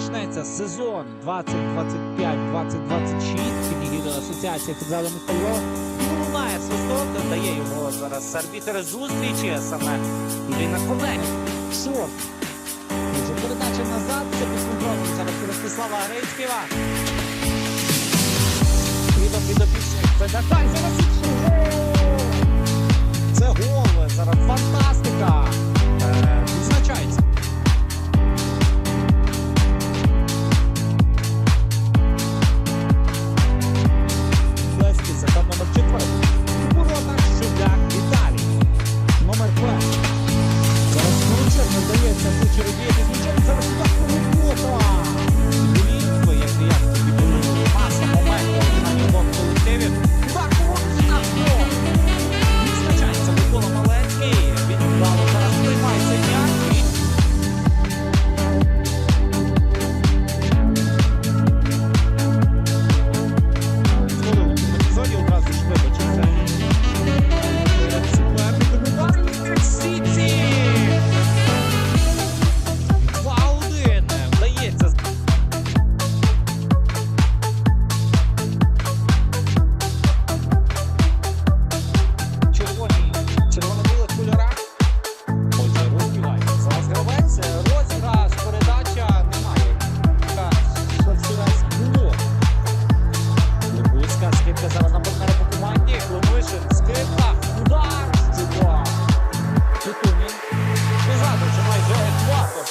почнеться сезон 2025-2026 Підігідо Асоціація футзалу Михайло. Лунає свисток, додає його зараз арбітер зустрічі, саме Ірина Колень. Шорт. Вже передача назад, це під контролем зараз Ростислава Грицьківа. І до підопічних Федакай зараз! Це гол, зараз фантастика.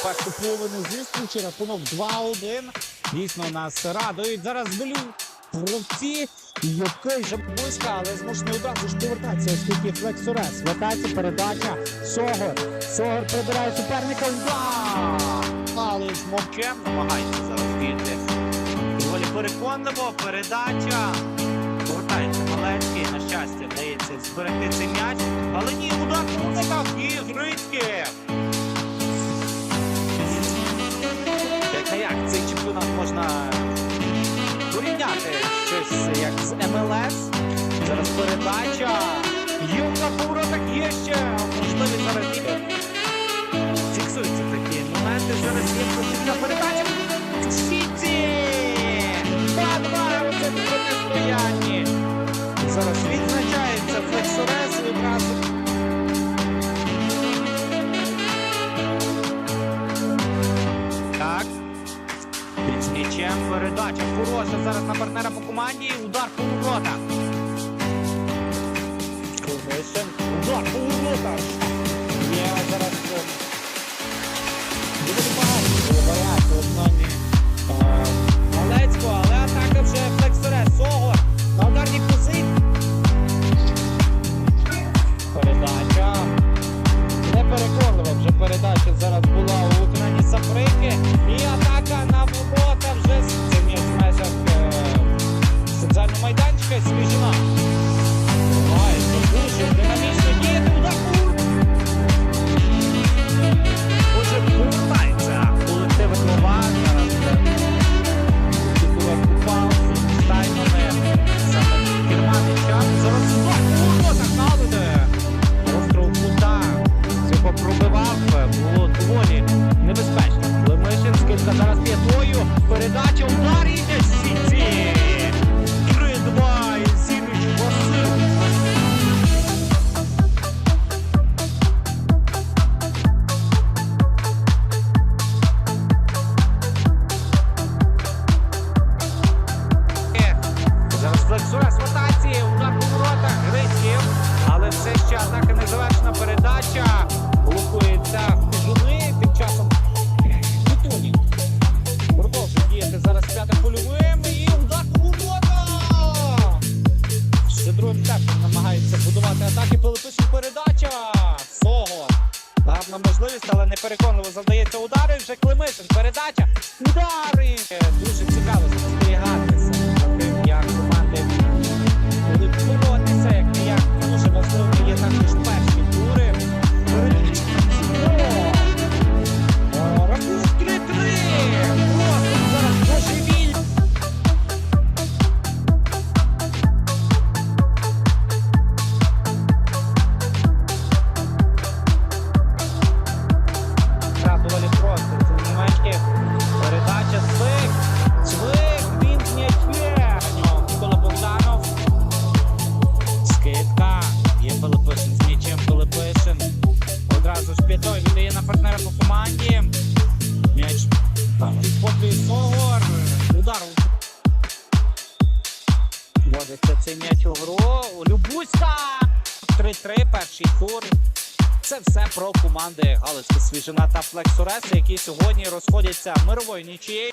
Першу половину зустрічі, рахунок 2-1. Дійсно нас радують. Зараз голю гравці. Який же близька, але змушений одразу ж повертатися, оскільки Флексорес. Вертається передача. Согор. Согор прибирає суперника. Але ж мовчем намагається зараз діяти. Доволі переконливо, передача. Повертається Малецький, на щастя, вдається зберегти цей м'яч. Але ні, удар по музиках і Грицький. Як з МЛС. Зараз передача. Юка по так є ще. Можливі зараз є. Фіксуються такі моменти. Зараз є потрібна передача. Сіті! 2-2 у цьому протистоянні. Зараз М'ячем передача хороша зараз на партнера по команді. Удар по воротах. Удар по воротах. Є зараз. Атака не завершена передача. Блокується Кужуни тим часом. Титунін. Продовжує діяти зараз п'ятим польовим. І удар. Ще другим темпом намагається будувати атаки. Пилипишин передача. Сого. Гарна можливість, але непереконливо завдається удари. Вже Климишин. Передача. Удари. Дуже з шпітою віддає на партнера по команді. М'яч підхоплює Согор. Удар. Водиться цей м'яч у гру. Любуська! 3-3, перший тур. Це все про команди Галицька Свіжина та Флексореси, які сьогодні розходяться мировою нічією.